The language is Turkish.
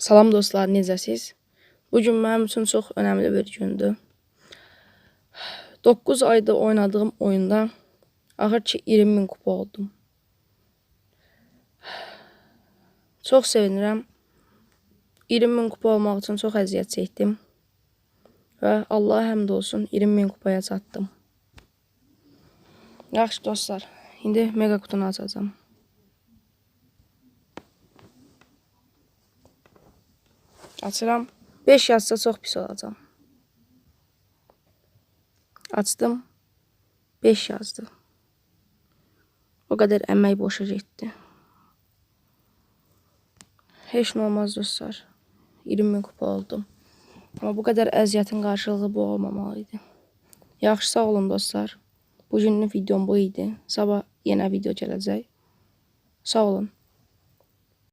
Salam dostlar, necəsiz? Bu gün mənim üçün çox önəmli bir gündür. 9 ayda oynadığım oyunda axır ki 20 min kupa oldum. Çox sevinirəm. 20 min kupa olmaq üçün çox əziyyət çəkdim. Və Allaha həmd olsun 20 min kupaya çatdım. Yaxşı dostlar, indi mega kutunu açacağım. Açıram. 5 yazsa çox pis olacam. Açdım. 5 yazdı. O qədər əmək boşa getdi. Heç nə olmaz dostlar. 20 min kupa oldum. Amma bu qədər əziyyətin qarşılığı bu olmamalıydı. Yaxşı sağ olun dostlar. Bugünlük videom bu idi. Sabah yenə video gələcək. Sağ olun.